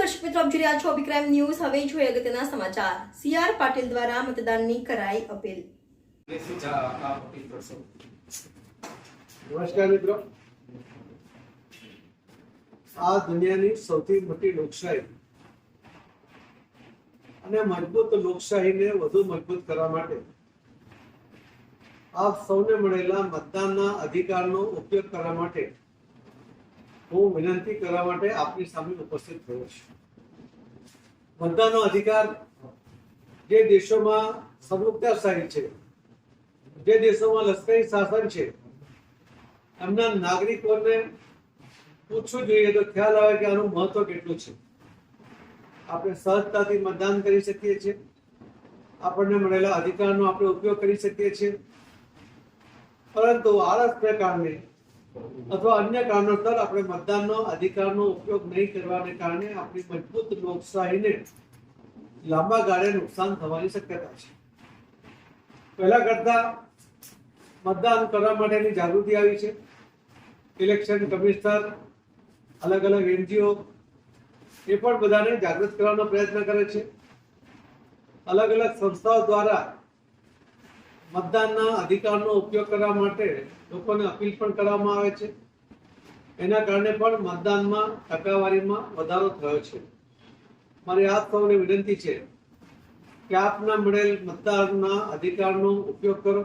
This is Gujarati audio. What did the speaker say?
દર્શક મિત્રો આપ જોઈ રહ્યા છો અભિક્રાઇમ ન્યૂઝ. હવે જોઈએ અગત્યના સમાચાર. સીઆર પાટીલ દ્વારા મતદાનની કરાઈ અપીલ. નમસ્કાર મિત્રો. આ દુનિયાની સૌથી મોટી લોકશાહી અને મજબૂત લોકશાહીને વધુ મજબૂત કરવા માટે આપ સૌને મળેલા મતદાનના અધિકારનો ઉપયોગ કરવા માટે હું વિનંતી કરવા માટે આપની સામે ઉપસ્થિત થયો છું. મતદાનનો અધિકાર જે દેશોમાં સંયુક્તશાહી છે, જે દેશોમાં લશ્કરી શાસન છે, એમના નાગરિકોને પૂછવું જોઈએ તો ખ્યાલ આવે કે આનું મહત્વ કેટલું છે. આપણે સહજતાથી મતદાન કરી શકીએ છીએ. આપણને મળેલા અધિકારનો આપણે ઉપયોગ કરી શકીએ છીએ. પરંતુ આળસને કારણે અથવા અન્ય કારણોસર આપણે મતદાનનો અધિકારનો ઉપયોગ નહીં કરવાને કારણે આપણી મજબૂત લોકશાહીને લાંબા ગાળે નુકસાન થવાની શક્યતા છે. પહેલા કરતા મતદાન કરવા માટેની જાગૃતિ આવી છે. ઇલેક્શન કમિશનર, અલગ અલગ એનજીઓ એ પણ બધાને જાગૃત કરવાનો પ્રયત્ન કરે છે. અલગ અલગ સંસ્થાઓ દ્વારા મતદાનના અધિકારનો ઉપયોગ કરવા માટે લોકોને અપીલ પણ કરવામાં આવે છે. એના કારણે પણ મતદાનમાં ટકાવારીમાં વધારો થયો છે. મારી આપ સૌને વિનંતી છે કે આપના મળેલ મતદાનના અધિકારનો ઉપયોગ કરો.